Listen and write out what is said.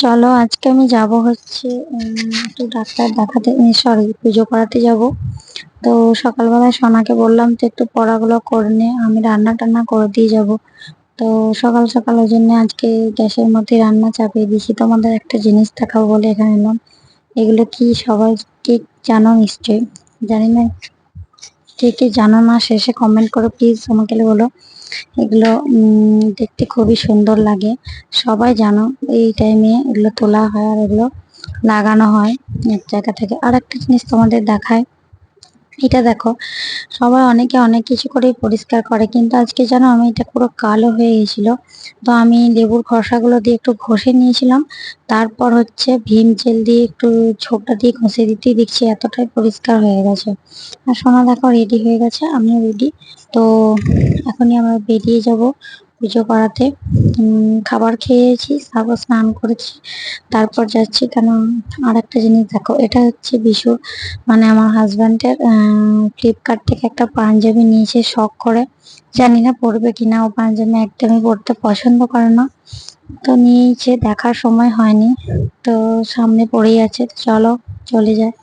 চলো, আজকে আমি যাব হচ্ছে একটু ডাক্তার দেখাতে সরি পুজো করাতে যাব। তো সকালবেলায় সোনাকে বললাম তো একটু পড়াগুলো করে নে, আমি রান্না টান্না করে দিয়ে যাব। তো সকাল সকাল ওই জন্য আজকে গ্যাসের মধ্যে রান্না চাপিয়ে দিয়েছি। তোমাদের একটা জিনিস দেখাবো বলে এখানে এলাম। এগুলো কি সবাই কি জানো নিশ্চয়ই? জানি না। কে কে জানো না, শেষে কমেন্ট করো প্লিজ তোমাকে বলো। এগুলো দেখতে খুবই সুন্দর লাগে। সবাই জানো এই টাইমে এগুলো তোলা হয় আর এগুলো লাগানো হয় এক জায়গা থেকে। আর একটা জিনিস তোমাদের দেখায় এটা দেখো, সবাই অনেকে অনেক কিছু করে পরিষ্কার করে, কিন্তু আজকে জানো আমি এটা পুরো কালো হয়ে গেছিল। তো আমি লেবুর খসাগুলো দিয়ে একটু ঘষে নিয়েছিলাম, তারপর হচ্ছে ভীম জেল দিয়ে একটু ছোপটা দিয়ে ঘষে দিতেই দেখছি এতটাই পরিষ্কার হয়ে গেছে। আর সোনা দেখো রেডি হয়ে গেছে, আমিও রেডি তো এখনই আমরা বেরিয়ে যাব পুজো করাতে। খাবার খেয়েছি তারপর স্নান করেছি, তারপর যাচ্ছি কেন আর একটা জিনিস দেখো, এটা হচ্ছে বিশু মানে আমার হাজব্যান্ডের ফ্লিপকার্ট থেকে একটা পাঞ্জাবি নিয়েছে, শখ করে, জানি না পরবে কিনা, ও পাঞ্জাবি একদমই পরতে পছন্দ করে না, তো নিয়েছে, দেখার সময় হয়নি, তো সামনে পড়েই আছে, চলো, চলে যায়